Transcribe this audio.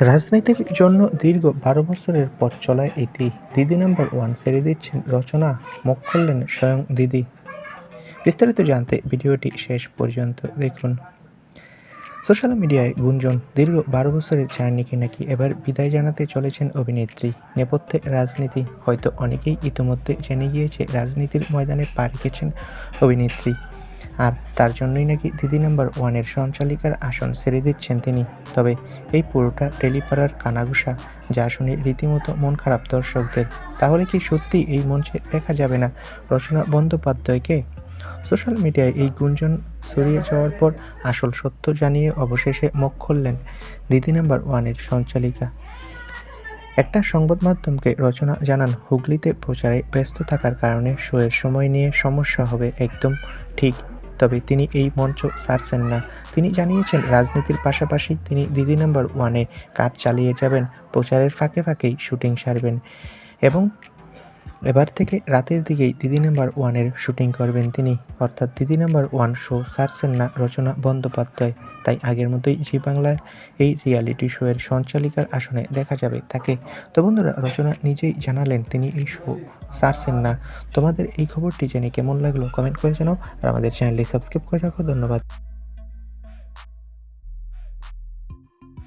রাজনীতির জন্য দীর্ঘ বারো বছরের পথ চলায় ইতি দিদি নাম্বার ওয়ান ছেড়ে দিচ্ছেন রচনা মুখ খুললেন স্বয়ং দিদি। বিস্তারিত জানতে ভিডিওটি শেষ পর্যন্ত দেখুন। সোশ্যাল মিডিয়ায় গুঞ্জন, দীর্ঘ বারো বছরের জার্নিকে নাকি এবার বিদায় জানাতে চলেছেন অভিনেত্রী। নেপথ্যে রাজনীতি, হয়তো অনেকেই ইতিমধ্যে জেনে গিয়েছে রাজনীতির ময়দানে পা রেখেছেন অভিনেত্রী। আর তার জন্যই নাকি দিদি নাম্বার ওয়ানের সঞ্চালিকার আসন ছেড়ে দিচ্ছেন তিনি। তবে এই পুরোটা টেলিপাড়ার কানাঘুষা, যা শুনে রীতিমতো মন খারাপ দর্শকদের। তাহলে কি সত্যি এই মঞ্চে দেখা যাবে না রচনা বন্দ্যোপাধ্যায়কে? সোশ্যাল মিডিয়ায় এই গুঞ্জন ছড়িয়ে যাওয়ার পর আসল সত্য জানিয়ে অবশেষে মুখ খুললেন দিদি নাম্বার ওয়ানের সঞ্চালিকা। একটা সংবাদ মাধ্যমকে রচনা জানান হুগলিতে প্রচারে ব্যস্ত থাকার কারণে শোয়ের সময় নিয়ে সমস্যা হবে একদম ঠিক তবে তিনি এই মঞ্চ ছাড়ছেন না। তিনি জানিয়েছেন, রাজনীতির পাশাপাশি তিনি দিদি নাম্বার ওয়ানে কাজ চালিয়ে যাবেন, প্রচারের ফাঁকে ফাঁকেই শুটিং সারবেন এবং এবার থেকে রাতের দিকেই দিদি নাম্বার ওয়ানের শুটিং করবেন তিনি। অর্থাৎ দিদি নাম্বার ওয়ান শো ছাড়ছেন না রচনা বন্দ্যোপাধ্যায়। তাই আগের মতোই জি বাংলার এই রিয়ালিটি শোয়ের সঞ্চালিকার আসনে দেখা যাবে তাকে। তো বন্ধুরা, রচনা নিজেই জানালেন তিনি এই শো ছাড়ছেন না। তোমাদের এই খবরটি জেনে কেমন লাগল কমেন্ট করে জানাও। আর আমাদের চ্যানেলটি সাবস্ক্রাইব করে রাখো। ধন্যবাদ।